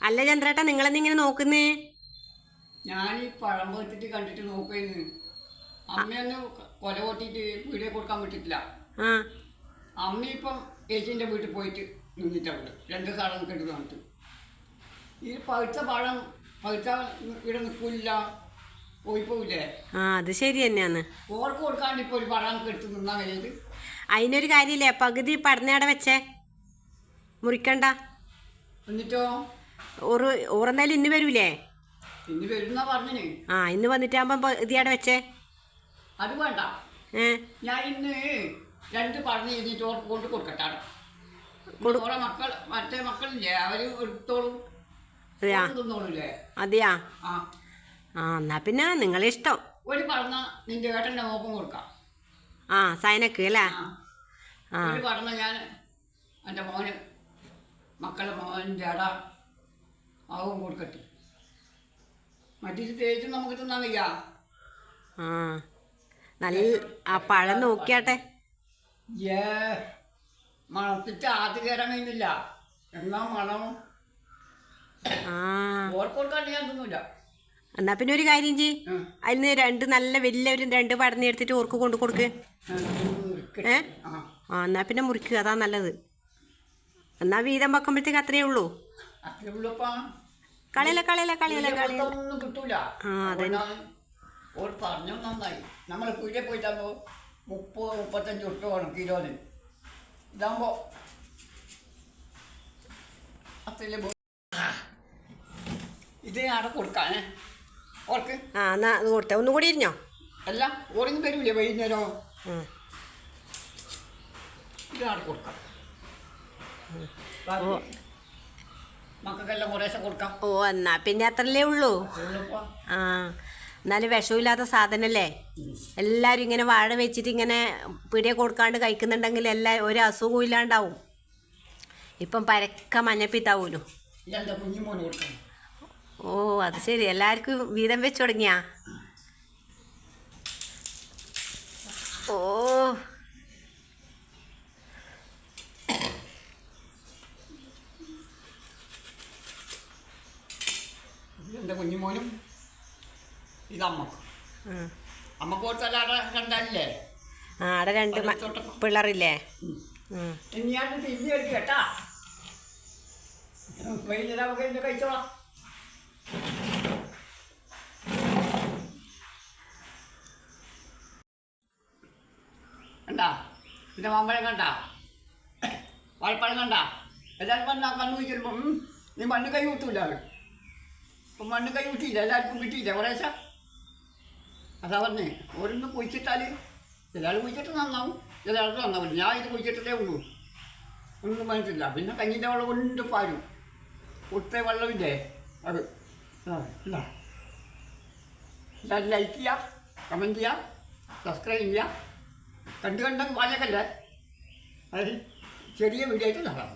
അല്ല ചന്ദ്രേട്ടാ നിങ്ങളെന്നിങ്ങനെ നോക്കുന്നേ? ഞാൻ ഈ പഴം പോറ്റിട്ട് കണ്ടിട്ട് നോക്കുന്നു അമ്മയൊന്നും കൊല കൊട്ടിട്ട് വീഡിയോ കൊടുക്കാൻ പറ്റിട്ടില്ല അമ്മ ഇപ്പം ചേച്ചീന്റെ വീട്ടിൽ പോയിട്ട് നിന്നിട്ടുണ്ട് രണ്ട് സാധനം കെട്ടി വന്നിട്ട് ഈ പഴുത്ത പഴം പഴുത്ത ഇവിടെ നിൽക്കില്ല പോയി പോവില്ലേ ആ അത് ശരി തന്നെയാണ്. ഓർക്ക് കൊടുക്കാണ്ട് ഇപ്പോൾ ഒരു പഴം കെടുത്ത് നിന്നാൽ കഴിയത് അതിനൊരു കാര്യമില്ലേ പകുതി പടന്നേടെ വെച്ചേ. മുറിക്കണ്ട. എന്നിട്ടോ? ഓറ് ഓറെന്തായാലും ഇന്ന് വരൂലേ? ഇനി വരുന്ന പറഞ്ഞേ ആ ഇന്ന് വന്നിട്ടാകുമ്പോ ഇതിയാടെ വെച്ചേ. അത് വേണ്ട. ഏ? ഞാൻ ഇന്ന് രണ്ട് പറഞ്ഞ് കഴിഞ്ഞിട്ട് ഓർക്ക് കൊണ്ട് കൊടുക്കട്ടെ കൊടു- ഓരോ മക്കൾ മറ്റേ മക്കളില്ലേ അവർ എടുത്തോളും. അതെയാ? അതെയാ? ആ. എന്നാ പിന്നെ നിങ്ങളെ ഇഷ്ടം. ഒരു പറഞ്ഞ നിന്റെ ഏട്ടന്റെ മോക്കും കൊടുക്കാം. ആ സൈനക്ക് അല്ലേ? ആ. ഒരു പറഞ്ഞ ഞാൻ എന്റെ മോന് മക്കളെ മോൻ അട ആവും കൊടുക്കട്ടെ മറ്റൊരു തേച്ച് നമുക്ക് തിന്നാൻ വയ്യ. ആ നല്ല ആ പഴം നോക്കിയാട്ടെ. ഏ മണത്തിട്ട് ആദ്യം കയറാൻ കഴിയുന്നില്ല. എന്നാ മണം? ആ. ഓർക്ക് കൊടുക്കാണ്ട് ഞാൻ തിന്നൂല. എന്നാ പിന്നെ ഒരു കാര്യം ചെയ് അതിന് രണ്ട് നല്ല വലിയ ഒരു രണ്ട് പടന്ന് എടുത്തിട്ട് ഓർക്ക് കൊണ്ട് കൊടുക്ക്. ഏ? ആ. ആ എന്നാ പിന്നെ മുറിക്കുക അതാ നല്ലത്. എന്നാ വീതം വെക്കുമ്പോഴത്തേക്ക് അത്രയേ ഉള്ളൂ. അത്രേ ഉള്ളപ്പാ കളയില കളിയല്ല കളിയല്ല കളിയൊന്നും ഒന്നും കിട്ടൂല. ആ. ഓർ പറഞ്ഞു നന്നായി. നമ്മൾ കുഴിയെ പോയിട്ടാകുമ്പോ മുപ്പത് മുപ്പത്തഞ്ച് ഉറുപ്പ് വേണം കിലോന്. ഇതാകുമ്പോ അത്രയല്ലേ ബോ- ഇത് അവിടെ കൊടുക്കാനേ. ഓർക്ക്? ആ എന്നാ അത് കൊടുത്തേ. ഒന്നും കൂടി ഇരുന്നോ അല്ല ഓറിങ് വരൂലേ വൈകുന്നേരം. ഇത് അവിടെ കൊടുക്കാം. മക്കൾക്കെല്ലാം കുറേശ്ശെ കൊടുക്കാം. ഓ എന്നാ പിന്നെ അത്രല്ലേ ഉള്ളൂ. ആ എന്നാലും വിഷമില്ലാത്ത സാധനല്ലേ? എല്ലാരും ഇങ്ങനെ വാഴ വെച്ചിട്ട് ഇങ്ങനെ പിടിയെ കൊടുക്കാണ്ട് കഴിക്കുന്നുണ്ടെങ്കിൽ എല്ലാ ഒരു അസുഖവും ഇല്ലാണ്ടാവും. ഇപ്പം പരക്ക മഞ്ഞപ്പിത്താവൂലോ? ഓ അത് ശരി. എല്ലാവർക്കും വീതം വെച്ച് തുടങ്ങിയാ? ഓ. എന്റെ കുഞ്ഞുമോനും ഇത് അമ്മയ്ക്ക്. അമ്മയ്ക്ക് കൊടുത്താൽ അവിടെ രണ്ടല്ലേ ആ അവിടെ രണ്ട് പിള്ളറില്ലേ? പിന്നെ ഉം. ഇനിയാണ് തിരിഞ്ഞ് കഴിക്കും കേട്ടാ. വൈകുന്നേരം നമുക്ക് ഇന്ന് കഴിച്ചോളാം. കണ്ടാ? എന്റെ മാമ്പഴം കണ്ടാ? വാഴപ്പഴം കണ്ടാ? എല്ലാവരും വന്നാ കണ്ണു വയ്ക്കുമ്പോൾ നീ മണ്ണ് കൈ കൂട്ടൂല മണ്ണ് കൈ കിട്ടിയില്ല എല്ലാവർക്കും കിട്ടിയില്ല. കുറേശ്ശ അതാ പറഞ്ഞേ ഓരോന്ന് കുഴിച്ചിട്ടാൽ ചിലയാൾ കുഴിച്ചിട്ട് നന്നാവും. ചിലയാൾക്ക് നന്നാവില്ല ഞാൻ ഇത് കുഴിച്ചിട്ടേ ഉള്ളൂ. ഒന്നും മനസ്സില്ല പിന്നെ കഞ്ഞിന്റെ വെള്ളം കൊണ്ട് പാരും. ഒട്ടേ വെള്ളമില്ലേ? അത്. ആ ഇല്ല എല്ലാവരും ലൈക്ക് ചെയ്യുക കമന്റ് ചെയ്യുക സബ്സ്ക്രൈബ് ചെയ്യുക കണ്ടു കണ്ടെങ്കിൽ വാഴക്കല്ലേ അത് ചെറിയ വീഡിയോ ആയിട്ട് നടക്കാം